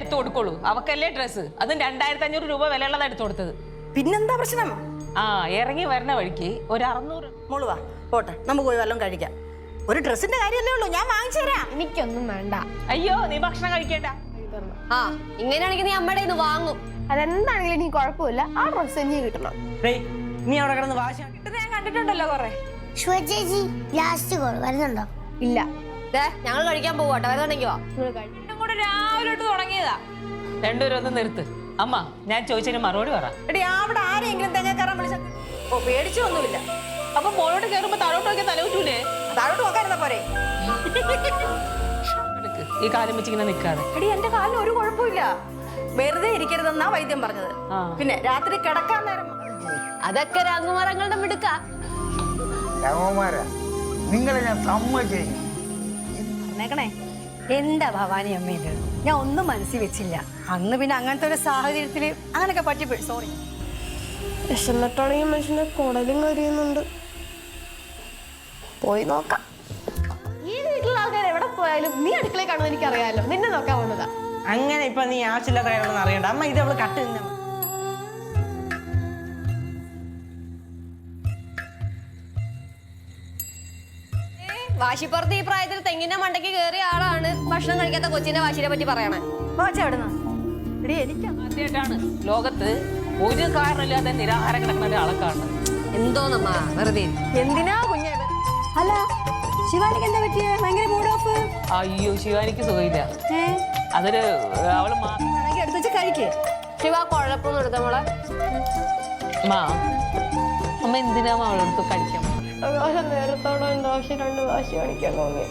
കൊടുക്കുള്ളൂ. അവക്കല്ലേ ഡ്രസ്സ് അതും രണ്ടായിരത്തി അഞ്ഞൂറ് രൂപ വിലയുള്ളതാണ് എടുത്തു കൊടുത്തത്. പിന്നെന്താ പ്രശ്നം? ആ ഇറങ്ങി വരുന്ന വഴിക്ക് ഒരു അറുന്നൂറ്. മുളുവാ പോട്ടെ നമുക്ക് പോയി വല്ലതും കഴിക്കാം. ഒരു ഡ്രസ്സിന്റെ കാര്യമല്ലേ ഉള്ളൂ ഞാൻ വാങ്ങിച്ചു തരാം. എനിക്കൊന്നും വേണ്ട. അയ്യോ നീ ഭക്ഷണം കഴിക്കേണ്ട. ആ ഇങ്ങനെയാണെങ്കിൽ നീ അമ്മയുടെ ഇന്ന് വാങ്ങും. അതെന്താണെങ്കിലും നീ കുഴപ്പമില്ല ആ ഡ്രസ്സ് എനിക്ക് കിട്ടണം. നീ അവിടെ കിടന്ന് വാശി കിട്ടുന്ന ഞാൻ കണ്ടിട്ടുണ്ടല്ലോ കൊറേ. ചേച്ചി ലാസ്റ്റ് കോൾ വരുന്നുണ്ടോ? ഇല്ല. ദേ ഞങ്ങൾ കഴിക്കാൻ പോവാട്ടോ വരുന്നുണ്ടെങ്കിൽ വാ കൂടെ രാവിലെ തൊട്ട് രണ്ടുപേരും ഒന്ന് നിർത്ത്. അമ്മ ഞാൻ ചോദിച്ചതിന് മറുപടി പറ. എടി അവിടെ ആരെങ്കിലും തെങ്ങ കയറാൻ വിളിച്ച. ഓ പേടിച്ചൊന്നുമില്ല. അപ്പൊ മോളോട്ട് കയറുമ്പോ താഴോട്ട് നോക്കിയാൽ തലവിട്ടൂലേ താഴോട്ട് നോക്കായിരുന്ന പോരെ? എടുക്ക്. ഈ കാലം വെച്ചിങ്ങനെ നിൽക്കാതെ. എടി എന്റെ കാലിന് ഒരു കുഴപ്പമില്ല വെറുതെ ഇരിക്കരുതെന്നാ വൈദ്യം പറഞ്ഞത്. ആ. പിന്നെ രാത്രി കിടക്കാൻ നേരം അതൊക്കെ രംഗമരങ്ങളുടെ മിടുക്ക. രാമകുമാരാ നിങ്ങളെ ഞാൻ സമ്മതിച്ചു പറഞ്ഞേക്കണേ. എന്താ ഭവാനി അമ്മ ഇത്? ഞാൻ ഒന്നും മനസ്സിൽ വെച്ചില്ല. അന്ന് പിന്നെ അങ്ങനത്തെ ഒരു സാഹചര്യത്തിൽ അങ്ങനെയൊക്കെ പറ്റിപ്പോയി സോറി വിശന്നിട്ടാണെങ്കിൽ മനുഷ്യന്റെ കുടലും കരിയുന്നുണ്ട്. പോയി നോക്കാം. ഈ വീട്ടിലുള്ള ആൾക്കാർ എവിടെ പോയാലും നീ അടുക്കളയിൽ കാണുമെന്ന് എനിക്കറിയാലോ. നിന്നെ നോക്കാൻ വന്നതാ. അങ്ങനെ ഇപ്പൊ നീ ആവശ്യമില്ലാത്ത കാര്യങ്ങളൊന്നും അറിയണ്ട. അമ്മ ഇത് അവൾ കട്ട് നിന്ന വാശിപ്പുറത്ത് ഈ പ്രായത്തിൽ തെങ്ങിന്റെ മണ്ടയ്ക്ക് കയറിയ ആളാണ് ഭക്ഷണം കഴിക്കാത്ത കൊച്ചിന്റെ വാശിനെ പറ്റി പറയണേ. ആദ്യമായിട്ടാണ് ലോകത്ത് ഒരു കാരണമില്ലാതെ നിരാഹാരം കിടക്കുന്ന ഒരാളെ കാണുന്നത്. എന്തോന്നമ്മ വെറുതെ. എന്തിനാ കുഞ്ഞേ അല്ല ശിവാനിക്ക് എന്താ പറ്റിയ? ഭയങ്കര മൂഡ് ഓഫ്? അയ്യോ ശിവാനിക്ക് സുഖമില്ല. അതൊരു അവൾ എടുത്ത് വെച്ച് കഴിക്കേ. ശിവ കുഴപ്പമൊന്നും എടുത്ത മോളെ? മാ അമ്മ എന്തിനാ അവളെടുത്ത് കഴിക്കാം നേരത്തോടെ ആവശ്യം രണ്ട് പ്രാവശ്യം കാണിക്കാൻ തോന്നി